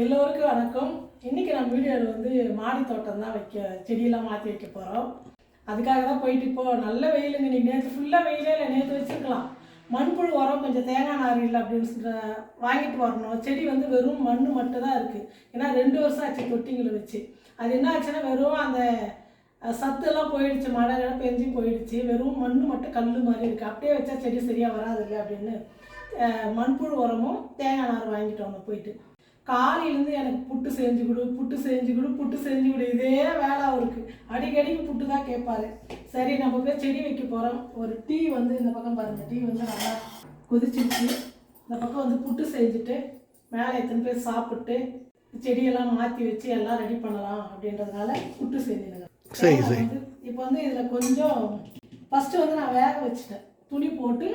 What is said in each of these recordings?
எல்லோருக்கும் வணக்கம். இன்றைக்கி நம்ம வீடியோவில் வந்து மாடி தோட்டம் தான் வைக்க செடியெல்லாம் மாற்றி வைக்க போகிறோம் அதுக்காக தான் போயிட்டு இப்போ நல்ல வெயிலுங்க. நீங்கள் நேற்று ஃபுல்லாக வெயிலே இல்லை நேற்று வச்சுருக்கலாம். மண்புழு உரம் கொஞ்சம் தேங்காய் நார் இல்லை அப்படின்னு சொல்ற வாங்கிட்டு வரணும். செடி வந்து வெறும் மண் மட்டும் தான் இருக்குது ஏன்னா ரெண்டு வருஷம் ஆச்சு தொட்டிங்களை வச்சு. அது என்ன ஆச்சுன்னா வெறும் அந்த சத்துலாம் சத்தெல்லாம் போயிடுச்சு. மழை எல்லாம் பெஞ்சு போயிடுச்சு. வெறும் மண் மட்டும் கல் மாதிரி இருக்குது அப்படியே வச்சா செடி சரியாக வராது இல்லை அப்படின்னு மண்புழு உரமும் தேங்காய் நார் வாங்கிட்டு வந்தோம் போயிட்டு. காலையிலேருந்து எனக்கு புட்டு செஞ்சு கொடு புட்டு செஞ்சு கொடு புட்டு செஞ்சு கொடு. இதே வேலை அவருக்கு. அடிக்கடிக்கு புட்டு தான் கேட்பாரு. சரி நம்ம போய் செடி வைக்க போகிறோம் ஒரு டீ வந்து இந்த பக்கம் பாருங்க. டீ வந்து நல்லா கொதிச்சிருச்சு. இந்த பக்கம் வந்து புட்டு செஞ்சுட்டு மேலே எத்தனை பேர் சாப்பிட்டு செடியெல்லாம் மாற்றி வச்சு எல்லாம் ரெடி பண்ணலாம் அப்படின்றதுனால புட்டு சரி, சரி. இப்போ வந்து இதில் கொஞ்சம் ஃபஸ்ட்டு வந்து நான் வேக வச்சுட்டேன். துணி போட்டு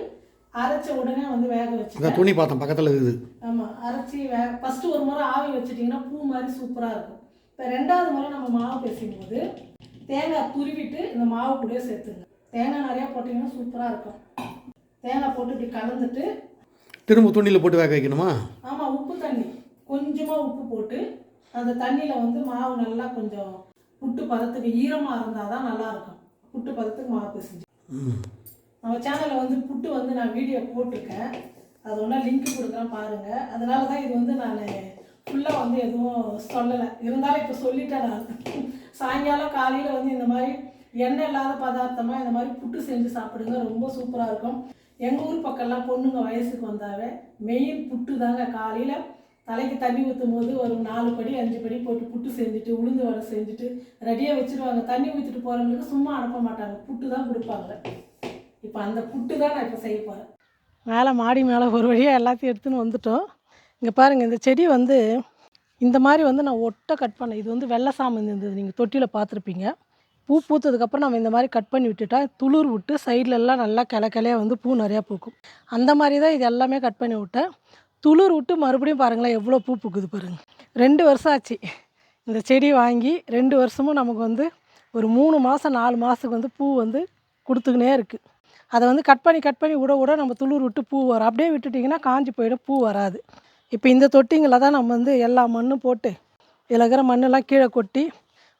அரைச்ச உடனே வந்து வேக அதான் துணி பார்த்தேன் பக்கத்தில் இருக்குது. ஆமாம் அரைச்சி வே ஃபஸ்ட்டு ஒரு முறை ஆவி வச்சிட்டிங்கன்னா பூ மாதிரி சூப்பராக இருக்கும். இப்போ ரெண்டாவது முறை நம்ம மாவு பேசும் போது தேங்காய் துருவிட்டு இந்த மாவு கூடயே சேர்த்துங்க தேங்காய் நிறையா போட்டிங்கன்னா சூப்பராக இருக்கும். தேங்காய் போட்டு இப்படி கலந்துட்டு திரும்ப துணியில் போட்டு வேக வைக்கணுமா? ஆமாம் உப்பு தண்ணி. கொஞ்சமாக உப்பு போட்டு அந்த தண்ணியில் வந்து மாவு நல்லா கொஞ்சம் புட்டு பதத்துக்கு ஈரமாக இருந்தால் தான் நல்லாயிருக்கும் புட்டு பதத்துக்கு மாவு பிசைஞ்சு நம்ம சேனலில் வந்து புட்டு வந்து நான் வீடியோ போட்டிருக்கேன். அது ஒன்றா லிங்க் கொடுக்குறேன் பாருங்கள் அதனால தான் இது வந்து நான் ஃபுல்லாக வந்து எதுவும் சொல்லலை. இருந்தாலும் இப்போ சொல்லிட்டேன் நான். சாயங்காலம் காலையில் வந்து இந்த மாதிரி எண்ணெய் இல்லாத பதார்த்தமாக இந்த மாதிரி புட்டு செஞ்சு சாப்பிடுங்க. ரொம்ப சூப்பராக இருக்கும். எங்கள் ஊர் பக்கம்லாம் பொண்ணுங்க வயசுக்கு வந்தாவே மெயின் புட்டு தாங்க. காலையில் தலைக்கு தண்ணி ஊற்றும் போது ஒரு நாலு படி அஞ்சு படி போட்டு புட்டு செஞ்சுட்டு உளுந்து வடை செஞ்சுட்டு ரெடியாக வச்சுருவாங்க. தண்ணி ஊற்றிட்டு போகிறவங்களுக்கு சும்மா அனுப்ப மாட்டாங்க. புட்டு தான் கொடுப்பாங்க. இப்போ அந்த புட்டு தான் நான் இப்போ செய்ய போகிறேன் மேலே மாடி மேலே ஒரு வழியாக எல்லாத்தையும் எடுத்துன்னு வந்துட்டோம். இங்கே பாருங்கள் இந்த செடி வந்து இந்த மாதிரி வந்து நான் ஒட்டை கட் பண்ணேன் இது வந்து வெள்ளை சாமந்தி இருந்தது நீங்கள் தொட்டியில் பார்த்துருப்பீங்க. பூ பூத்ததுக்கப்புறம் நம்ம இந்த மாதிரி கட் பண்ணி விட்டுட்டா துளிர் விட்டு சைட்லெல்லாம் நல்லா கிள கிளையாக வந்து பூ நிறையா பூக்கும். அந்த மாதிரி தான் இது எல்லாமே கட் பண்ணி விட்டேன். துளிர் விட்டு மறுபடியும் பாருங்களேன் எவ்வளோ பூ பூக்குது பாருங்கள் ரெண்டு வருஷம் ஆச்சு இந்த செடி வாங்கி ரெண்டு வருஷமும் நமக்கு வந்து ஒரு மூணு மாதம் நாலு மாதத்துக்கு வந்து பூ வந்து கொடுத்துக்கினே இருக்குது அதை வந்து கட் பண்ணி கட் பண்ணி விட விட நம்ம துளிர் விட்டு பூ வரும். அப்படியே விட்டுட்டிங்கன்னா காஞ்சி போயிடும் பூ வராது. இப்போ இந்த தொட்டிங்களில் தான் நம்ம வந்து எல்லா மண்ணும் போட்டு இதில் இருக்கிற மண்ணெல்லாம் கீழே கொட்டி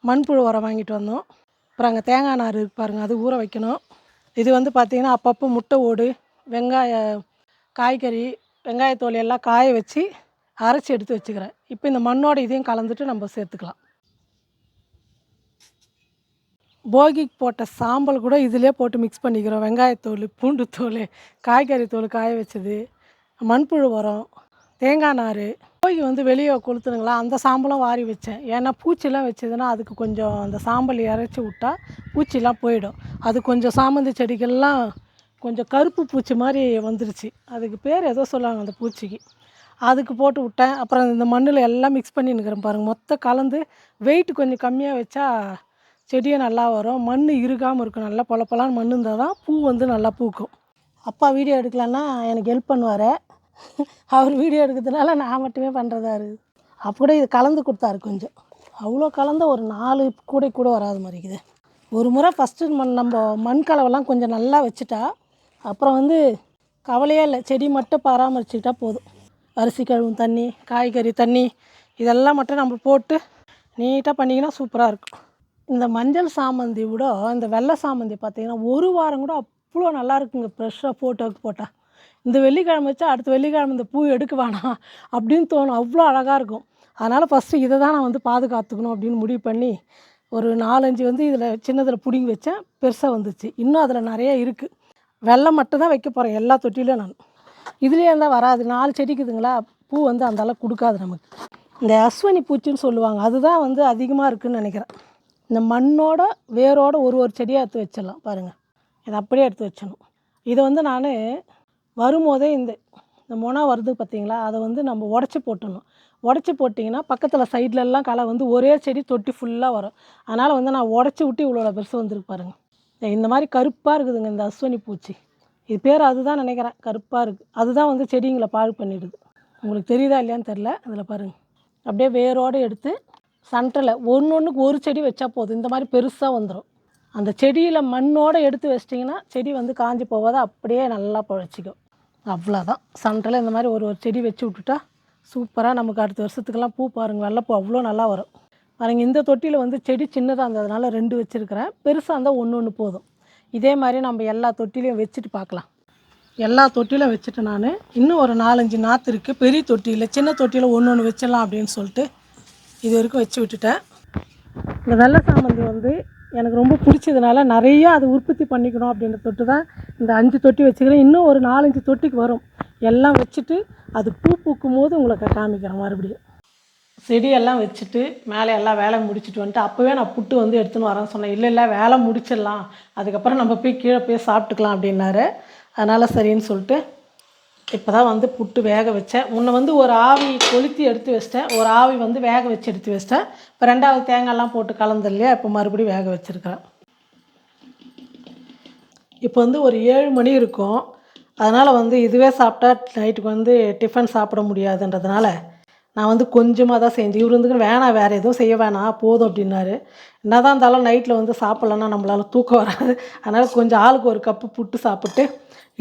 மண்புழு உரம் வாங்கிட்டு வந்தோம். அப்புறம் அங்கே தேங்காய் நார் இருக்கு பாருங்கள் அது ஊற வைக்கணும். இது வந்து பார்த்திங்கன்னா அப்பப்போ முட்டை ஓடு வெங்காய காய்கறி வெங்காயத்தோல் எல்லாம் காய வச்சு அரைச்சி எடுத்து வச்சுக்கிறேன். இப்போ இந்த மண்ணோட இதையும் கலந்துட்டு நம்ம சேர்த்துக்கலாம். போகிக்கு போட்ட சாம்பல் கூட இதிலே போட்டு மிக்ஸ் பண்ணிக்கிறோம். வெங்காயத்தோல் பூண்டு தோல் காய்கறி தோல் காய வச்சது மண்புழு உரம் தேங்காய் நார். போகி வந்து வெளியே கொளுத்துனுங்களா அந்த சாம்பலும் வாரி வச்சேன். ஏன்னா பூச்சிலாம் வச்சதுன்னா அதுக்கு கொஞ்சம் அந்த சாம்பல் இறைச்சி விட்டா பூச்சிலாம் போயிடும். அது கொஞ்சம் சாமந்தி செடிகள்லாம் கொஞ்சம் கருப்பு பூச்சி மாதிரி வந்துருச்சு. அதுக்கு பேர் ஏதோ சொல்லுவாங்க அந்த பூச்சிக்கு. அதுக்கு போட்டு விட்டேன். அப்புறம் இந்த மண்ணில் எல்லாம் மிக்ஸ் பண்ணி நிற்கிறேன் பாருங்கள் மொத்தம் கலந்து வெயிட் கொஞ்சம் கம்மியாக வச்சா செடியும் நல்லா வரும். மண் இருக்காமல் இருக்கும். நல்லா பொல பொலான்னு மண் இருந்தால் தான் பூ வந்து நல்லா பூக்கும். அப்பா வீடியோ எடுக்கலன்னா எனக்கு ஹெல்ப் பண்ணுவார். அவர் வீடியோ எடுக்கிறதுனால நான் மட்டுமே பண்ணுறதா இருக்குது. அப்போ கூட இது கலந்து கொடுத்தாரு கொஞ்சம். அவ்வளோ கலந்த ஒரு நாலு கூடை கூட வராது மாதிரி இருக்குது. ஒரு முறை ஃபஸ்ட்டு மண் நம்ம மண் கலவெல்லாம் கொஞ்சம் நல்லா வச்சுட்டா அப்புறம் வந்து கவலையே இல்லை. செடி மட்டும் பராமரிச்சுக்கிட்டா போதும். அரிசி கழுவும் தண்ணி காய்கறி தண்ணி இதெல்லாம் மட்டும் நம்ம போட்டு நீட்டாக பண்ணிங்கன்னா சூப்பராக இருக்கும். இந்த மஞ்சள் சாமந்தி விட இந்த வெள்ளை சாமந்தி பார்த்திங்கன்னா ஒரு வாரம் கூட அவ்வளோ நல்லா இருக்குங்க. ஃப்ரெஷ்ஷாக ஃபோட்டோவுக்கு போட்டால் இந்த வெள்ளிக்கிழமை வச்சா அடுத்த வெள்ளிக்கிழமை இந்த பூ எடுக்க வேணாம் அப்படின்னு தோணும். அவ்வளோ அழகாக இருக்கும். அதனால் ஃபஸ்ட்டு இதை தான் நான் வந்து பாதுகாத்துக்கணும் அப்படின்னு முடிவு பண்ணி ஒரு நாலஞ்சு வந்து இதில் சின்னதில் பிடுங்கி வச்சேன். பெருசாக வந்துச்சு. இன்னும் அதில் நிறைய இருக்குது வெள்ளை மட்டும் தான் வைக்க போகிறேன் எல்லா தொட்டிலையும் நான். இதுலேயே இருந்தால் வராது. நாலு செடிக்குதுங்களா? பூ வந்து அந்தளவுக்கு கொடுக்காது நமக்கு. இந்த அஸ்வனி பூச்சின்னு சொல்லுவாங்க. அதுதான் வந்து அதிகமாக இருக்குதுன்னு நினைக்கிறேன். இந்த மண்ணோட வேரோட ஒரு ஒரு செடியாக எடுத்து வச்சிடலாம் பாருங்கள் இதை அப்படியே எடுத்து வச்சிடணும். இதை வந்து நான் வரும்போதே இந்த இந்த மொனா வருது பார்த்தீங்களா? அதை வந்து நம்ம உடச்சி போட்டணும் உடச்சி போட்டிங்கன்னா பக்கத்தில் சைட்லலாம் களை வந்து ஒரே செடி தொட்டி ஃபுல்லாக வரும். அதனால் வந்து நான் உடச்சி விட்டு இவ்வளோ பெருசு வந்துருக்கு பாருங்கள் இந்த மாதிரி கருப்பாக இருக்குதுங்க இந்த அஸ்வனி பூச்சி. இது பேர் அதுதான் நினைக்கிறேன் கருப்பாக இருக்குது அதுதான் வந்து செடிங்களை பாழ் பண்ணிடுது. உங்களுக்கு தெரியுதா இல்லையான்னு தெரில அதில் பாருங்கள் அப்படியே வேரோடு எடுத்து சென்டரில் ஒன்று ஒன்றுக்கு ஒரு செடி வச்சா போதும். இந்த மாதிரி பெருசாக வந்துடும் அந்த செடியில் மண்ணோடு எடுத்து வச்சிட்டிங்கன்னா செடி வந்து காஞ்சி போகாத. அப்படியே நல்லா பழச்சிக்கும். அவ்வளோதான் சென்டரில் இந்த மாதிரி ஒரு ஒரு செடி வச்சு விட்டுட்டா சூப்பராக நமக்கு அடுத்த வருஷத்துக்கெல்லாம் பூ பாருங்கள் வெள்ளைப்பூ அவ்வளோ நல்லா வரும். பாருங்க இந்த தொட்டியில் வந்து செடி சின்னதாக இருந்ததுனால ரெண்டு வச்சுருக்கிறேன். பெருசாக இருந்தால் ஒன்று ஒன்று போதும். இதே மாதிரி நம்ம எல்லா தொட்டிலையும் வச்சுட்டு பார்க்கலாம். எல்லா தொட்டிலும் வச்சுட்டு நான் இன்னும் ஒரு நாலஞ்சு நாற்று இருக்குது பெரிய தொட்டியில் சின்ன தொட்டியில் ஒன்று ஒன்று வச்சிடலாம் அப்படின்னு சொல்லிட்டு இது வரைக்கும் வச்சு விட்டுட்டேன். இந்த வெள்ளை சாமந்தி வந்து எனக்கு ரொம்ப பிடிச்சதுனால நிறைய அது உற்பத்தி பண்ணிக்கணும் அப்படின்ற தொட்டு தான் இந்த அஞ்சு தொட்டி வச்சுக்கிறேன். இன்னும் ஒரு நாலஞ்சு தொட்டிக்கு வரும். எல்லாம் வச்சுட்டு அது பூ பூக்கும் போது உங்களுக்கு காமிக்கிறேன் மறுபடியும். செடியெல்லாம் வச்சுட்டு மேலே எல்லாம் வேலை முடிச்சுட்டு வந்துட்டு அப்போவே நான் புட்டு வந்து எடுத்துன்னு வரேன்னு சொன்னேன். இல்லை இல்லை வேலை முடிச்சிடலாம். அதுக்கப்புறம் நம்ம போய் கீழே போய் சாப்பிட்டுக்கலாம் அப்படின்னாரு. அதனால் சரின்னு சொல்லிட்டு இப்போ தான் வந்து புட்டு வேக வச்சேன். முன்ன வந்து ஒரு ஆவி கொளுத்தி எடுத்து வச்சிட்டேன். ஒரு ஆவி வந்து வேக வச்சு எடுத்து வச்சிட்டேன். இப்போ ரெண்டாவது தேங்காய்லாம் போட்டு கலந்து இல்லையா? இப்போ மறுபடியும் வேக வச்சுருக்கிறேன். இப்போ வந்து ஒரு ஏழு மணி இருக்கும். அதனால் வந்து இதுவே சாப்பிட்டா நைட்டுக்கு வந்து டிஃபன் சாப்பிட முடியாதுன்றதுனால நான் வந்து கொஞ்சமாக தான் செஞ்சேன் இவர் வந்து வேணாம் வேறு எதுவும் செய்ய வேணாம் போதும் அப்படின்னாரு. என்ன தான் இருந்தாலும் நைட்டில் வந்து சாப்பிட்லன்னா நம்மளால் தூக்கம் வராது. அதனால் கொஞ்சம் ஆளுக்கு ஒரு கப்பு புட்டு சாப்பிட்டு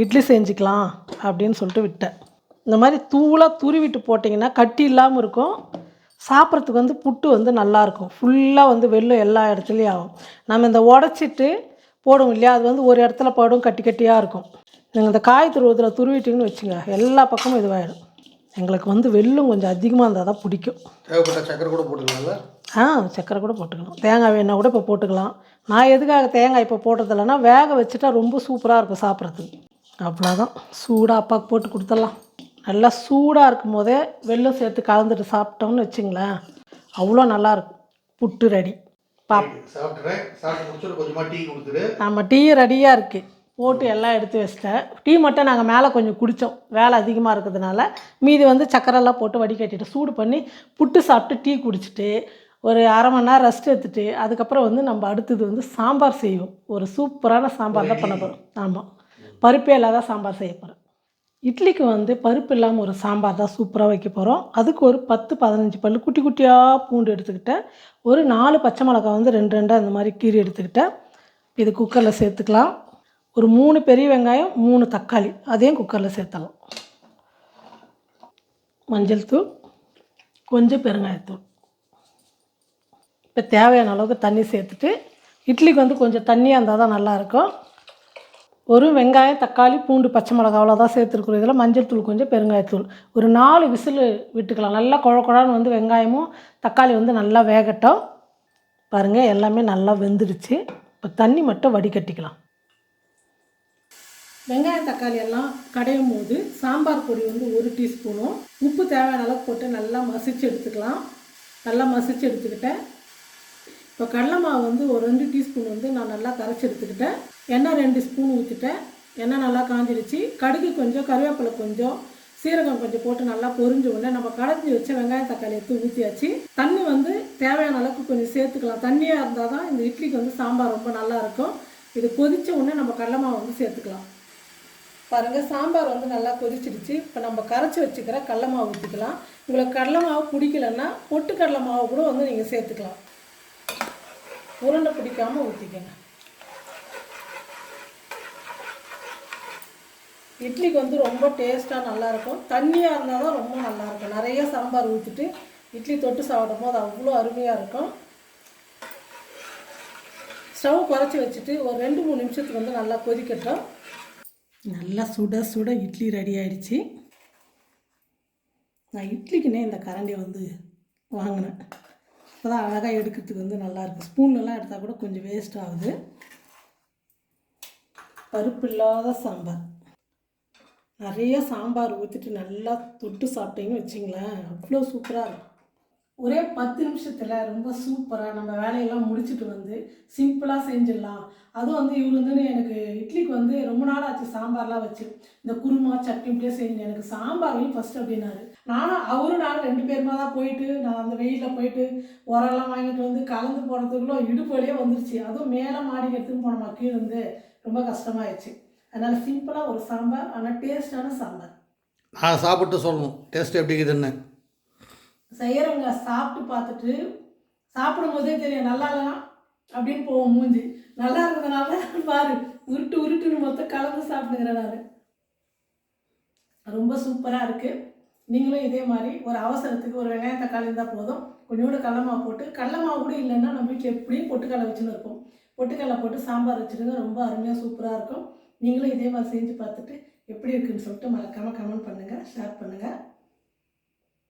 இட்லி செஞ்சுக்கலாம் அப்படின்னு சொல்லிட்டு விட்டேன். இந்த மாதிரி தூளாக துருவிட்டு போட்டிங்கன்னா கட்டி இல்லாமல் இருக்கும். சாப்பிட்றதுக்கு வந்து புட்டு வந்து நல்லாயிருக்கும் ஃபுல்லாக வந்து வெள்ளம் எல்லா இடத்துலையும் ஆகும். நம்ம இந்த உடச்சிட்டு போடுவோம் இல்லையா? அது வந்து ஒரு இடத்துல படும் கட்டி கட்டியாக இருக்கும். நீங்கள் இந்த காய் துருவத்தில் துருவிட்டிங்கன்னு வச்சுங்க எல்லா பக்கமும் இதுவாகிடும் எங்களுக்கு வந்து வெல்லம் கொஞ்சம் அதிகமாக இருந்தால் தான் பிடிக்கும். தேவைப்பட்ட சக்கரை கூட போட்டுக்கலாம்ல? ஆ சக்கரை கூட போட்டுக்கலாம். தேங்காய் வேணா கூட இப்போ போட்டுக்கலாம். நான் எதுக்காக தேங்காய் இப்போ போட்டதில்லைன்னா வேக வச்சுட்டா ரொம்ப சூப்பராக இருக்கும் சாப்பிட்றதுக்கு. அவ்வளோதான் சூடாக அப்பாவுக்கு போட்டு கொடுத்துடலாம். நல்லா சூடாக இருக்கும் போதே வெல்லம் சேர்த்து கலந்துட்டு சாப்பிட்டோம்னு வச்சுங்களேன் அவ்வளோ நல்லாயிருக்கும் புட்டு ரெடி. பாப் சாப்பிட்றேன் சாப்பிட்டு முடிச்சுட்டு கொஞ்சமாக டீ கொடுத்துரு நம்ம டீ ரெடியாக இருக்குது போட்டு எல்லாம் எடுத்து வச்சிட்டேன். டீ மட்டும் நாங்கள் மேலே கொஞ்சம் குடித்தோம் வேலை அதிகமாக இருக்கிறதுனால மீதி வந்து சக்கரெல்லாம் போட்டு வடிகட்டிட்டு சூடு பண்ணி புட்டு சாப்பிட்டு டீ குடிச்சிட்டு ஒரு அரை மணி நேரம் ரெஸ்ட் எடுத்துட்டு அதுக்கப்புறம் வந்து நம்ம அடுத்தது வந்து சாம்பார் செய்வோம். ஒரு சூப்பரான சாம்பார் தான் பண்ண போகிறோம் ஆமாம் பருப்பே இல்லாத சாம்பார் செய்ய போகிறோம் இட்லிக்கு வந்து பருப்பு இல்லாமல் ஒரு சாம்பார் தான் சூப்பராக வைக்க போகிறோம் அதுக்கு ஒரு பத்து பதினஞ்சு பல் குட்டி குட்டியாக பூண்டு எடுத்துக்கிட்டேன். ஒரு நாலு பச்சை மிளகா வந்து ரெண்டு ரெண்டாக இந்த மாதிரி கீரி எடுத்துக்கிட்டேன். இது குக்கரில் சேர்த்துக்கலாம். ஒரு மூணு பெரிய வெங்காயம் மூணு தக்காளி. அதையும் குக்கரில் சேர்த்தலாம் மஞ்சள் தூள் கொஞ்சம் பெருங்காயத்தூள் இப்போ தேவையான அளவுக்கு தண்ணி சேர்த்துட்டு இட்லிக்கு வந்து கொஞ்சம் தண்ணியாக இருந்தால் தான் நல்லாயிருக்கும் ஒரு வெங்காயம் தக்காளி பூண்டு பச்சை மிளகா அவ்வளோதான் சேர்த்துருக்குறோம். இதில் மஞ்சள் தூள் கொஞ்சம் பெருங்காயத்தூள் ஒரு நாலு விசில் விட்டுக்கலாம். நல்லா குழ குழான்னு வந்து வெங்காயமும் தக்காளி வந்து நல்லா வேகட்டும். பாருங்கள் எல்லாமே நல்லா வெந்துடுச்சு. இப்போ தண்ணி மட்டும் வடிகட்டிக்கலாம். வெங்காயம் தக்காளி எல்லாம் கடையும் போது சாம்பார் பொடி வந்து ஒரு டீஸ்பூனும் உப்பு தேவையான அளவுக்கு போட்டு நல்லா மசிச்சு எடுத்துக்கலாம். நல்லா மசிச்சு எடுத்துக்கிட்டேன். இப்போ கடலை மாவு வந்து ஒரு ரெண்டு டீஸ்பூன் வந்து நான் நல்லா கரைச்சி எடுத்துக்கிட்டேன். எண்ணெய் ரெண்டு ஸ்பூன் ஊற்றிட்டேன் எண்ணெய் நல்லா காஞ்சிடுச்சு கடுகு கொஞ்சம் கருவேப்பிலை கொஞ்சம் சீரகம் கொஞ்சம் போட்டு நல்லா பொரிஞ்ச உடனே நம்ம கடைஞ்சி வச்ச வெங்காயம் தக்காளி எடுத்து ஊற்றியாச்சு தண்ணி வந்து தேவையான அளவுக்கு கொஞ்சம் சேர்த்துக்கலாம். தண்ணியாக இருந்தால் தான் இந்த இட்லிக்கு வந்து சாம்பார் ரொம்ப நல்லாயிருக்கும் இது கொதித்த உடனே நம்ம கடலை மாவு வந்து சேர்த்துக்கலாம். பாருங்கள் சாம்பார் வந்து நல்லா கொதிச்சிருச்சு. இப்போ நம்ம கரைச்சி வச்சுக்கிற கடல மாவு ஊற்றிக்கலாம் உங்களுக்கு கடலை மாவு பிடிக்கலன்னா பொட்டு கடலை மாவு கூட வந்து நீங்கள் சேர்த்துக்கலாம். உருண்டை பிடிக்காமல் ஊற்றிக்கங்க இட்லிக்கு வந்து ரொம்ப டேஸ்ட்டாக நல்லாயிருக்கும் தண்ணியாக இருந்தால் தான் ரொம்ப நல்லாயிருக்கும் நிறைய சாம்பார் ஊற்றிட்டு இட்லி தொட்டு சாப்பிடும் போது அவ்வளோ அருமையாக இருக்கும். ஸ்டவ் குறைச்சி வச்சுட்டு ஒரு ரெண்டு மூணு நிமிஷத்துக்கு வந்து நல்லா கொதிக்கட்டும். நல்லா சுட சுட இட்லி ரெடி ஆயிடுச்சு. நான் இட்லிக்குன்னே இந்த கரண்டியை வந்து வாங்கினேன். இப்போ தான் அழகாக எடுக்கிறதுக்கு வந்து நல்லாயிருக்கு ஸ்பூன்லலாம் எடுத்தால் கூட கொஞ்சம் வேஸ்ட் ஆகுது. பருப்பு இல்லாத சாம்பார். நிறைய சாம்பார் ஊற்றிட்டு நல்லா தொட்டு சாப்பிட்டீங்கன்னு வச்சிங்களேன். அவ்வளோ சூப்பராக இருக்கும் ஒரே பத்து நிமிஷத்தில் ரொம்ப சூப்பராக நம்ம வேலையெல்லாம் முடிச்சுட்டு வந்து சிம்பிளாக செஞ்சிடலாம். அதுவும் வந்து இவர் வந்து எனக்கு இட்லிக்கு வந்து ரொம்ப நாள் ஆச்சு சாம்பார்லாம் வச்சு. இந்த குருமா சட்னி இப்படியே செஞ்சு எனக்கு சாம்பார்லையும் ஃபஸ்ட் அப்படின்னாரு. நானும் அவரும் நானும் ரெண்டு பேருமா தான் போயிட்டு நான் அந்த வெயிலில் போயிட்டு உரம்லாம் வாங்கிட்டு வந்து கலந்து போனதுக்குள்ள இடுப்பு வழியே வந்துருச்சு. அதுவும் மேலே மாடி எடுத்துன்னு போனோமா கீழே வந்து ரொம்ப கஷ்டமாயிடுச்சு. அதனால் சிம்பிளாக ஒரு சாம்பார் ஆனால் டேஸ்டான சாம்பார். நான் சாப்பிட்டு சொல்லணும். டேஸ்ட் எப்படி இருக்குதுன்னு. செய்கிறவங்க சாப்பிட்டு பார்த்துட்டு சாப்பிடும் போதே தெரியும் நல்லா இல்லைனா அப்படின்னு போவோம் மூஞ்சி. நல்லா இருந்ததுனால பாரு உருட்டு உருட்டுன்னு மொத்தம் கலந்து சாப்பிடுங்கிறேன் நான் ரொம்ப சூப்பராக இருக்குது நீங்களும் இதே மாதிரி ஒரு அவசரத்துக்கு ஒரு வெங்காயம் தக்காளி இருந்தால் போதும் கொஞ்சோண்டு கடல மாவு போட்டு கடலமாவு கூட இல்லைன்னா நம்ம வீட்டில் எப்படியும் பொட்டுக்கடலை வச்சுன்னு இருப்போம். பொட்டுக்கடலை போட்டு சாம்பார் வச்சுருங்க ரொம்ப அருமையாக சூப்பராக இருக்கும். நீங்களும் இதே மாதிரி செஞ்சு பார்த்துட்டு எப்படி இருக்குன்னு சொல்லிட்டு மறக்காமல் கமெண்ட் பண்ணுங்கள் ஷேர் பண்ணுங்கள்